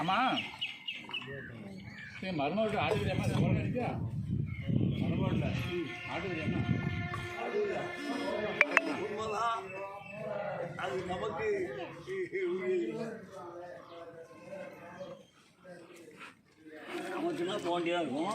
ஆமாம் சரி மருமகிட்ட ஆட்டுக்குடியாமா மருமகம் இருக்கியா மருமகிட்ட ஆட்டுக்குடியாமா உண்மைதான் அது நமக்கு நமக்குன்னா தோண்டியாக இருக்கும்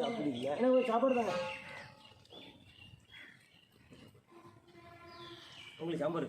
அப்படி இல்லை எனக்கு சாப்பாடு தாங்க உங்களுக்கு சாம்பார்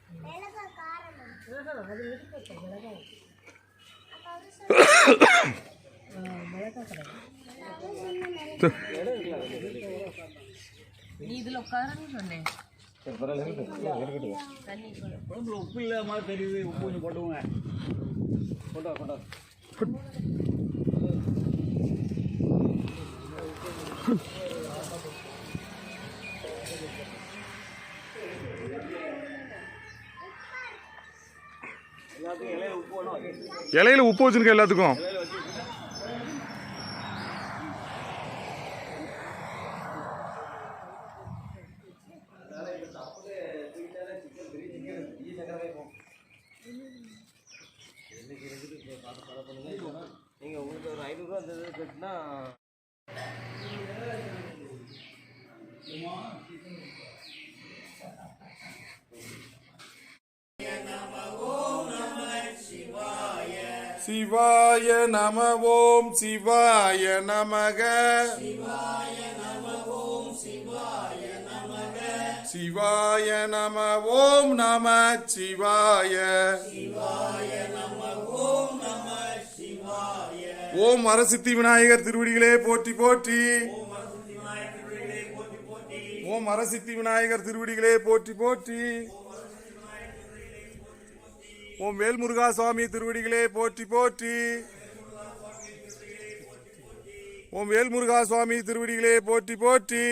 நீ இதுல உட்காருன்னு சொன்னேன். குழம்புல உப்பு இல்லாத மாதிரி தெரியுது உப்பு கொஞ்சம் போட்டுவோங்க கொண்டா கொண்டா எல்லாத்துக்கும் இலையில உப்பு வேணும் இலையில உப்பு நீங்கள் உங்களுக்கு ஒரு ஐநூறுரூவா அந்த இது கட்டினா சிவாய நம ஓம் சிவாய நமக. சிவாய நம ஓம் சிவாய நம சிவாய. ஓம் அரசித்தி விநாயகர் திருவடிகளே போற்றி போற்றி. ஓம் அரசித்தி விநாயகர் திருவடிகளே போற்றி போற்றி. ஓம் வேல்முருகா சுவாமி திருவடிகளே போற்றி போற்றி. ஓம் வேல்முருகா சுவாமி திருவடிகளே போற்றி போற்றி.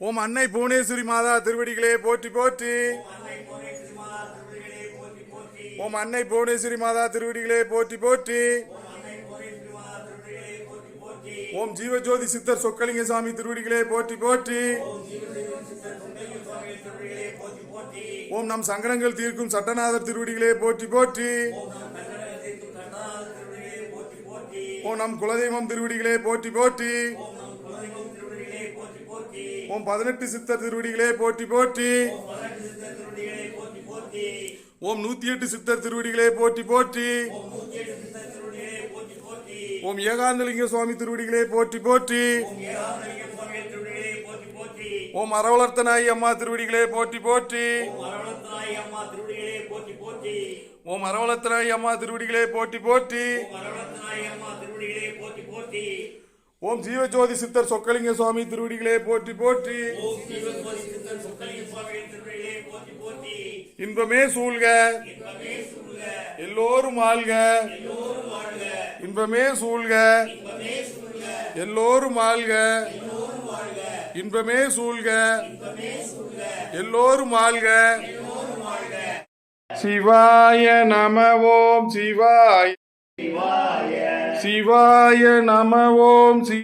ஓம் அன்னை புவனேஸ்வரி மாதா திருவடிகளே போற்றி போற்றி. ஓம் அன்னை புவனேஸ்வரி மாதா திருவடிகளே போற்றி போற்றி. ஓம் ஜீவஜோதி சித்தர் சொக்கலிங்க சாமி திருவடிகளே போற்றி போற்றி. ஓம் நம் சங்கடங்கள் தீர்க்கும் சட்டநாதர் திருவடிகளே போற்றி போற்றி. ஓம் நம் குலதெய்வம் திருவடிகளே போற்றி போற்றி. உன் பதினெட்டு சித்தர் திருவடிகளே போற்றி போற்றி. ஓம் நூத்தி எட்டு சித்தர் திருவடிகளே போற்றி போற்றி. ஓம் ஏகாந்தலிங்க சுவாமி திருவடிகளே போற்றி போற்றி. ஓம் அரவளர்த்தனாயி அம்மா அம்மா திருவடிகளே போற்றி போற்றி. ஓம் அரவளத்தனாய் அம்மா திருவடிகளே போற்றி போற்றி அம்மா திருவடிகளே போற்றி போற்றி. ஓம் ஜீவஜோதி சித்தர் சொக்கலிங்க சுவாமி திருவடிகளே போற்றி போற்றி. இன்பமே சூழ்க. எல்லோரும் வாழ்க. இன்பமே சூழ்க. எல்லோரும் வாழ்க. இன்பமே சூழ்க. எல்லோரும் வாழ்க. சிவாய நம ஓம். சிவாய சிவாய நம ஓம் சி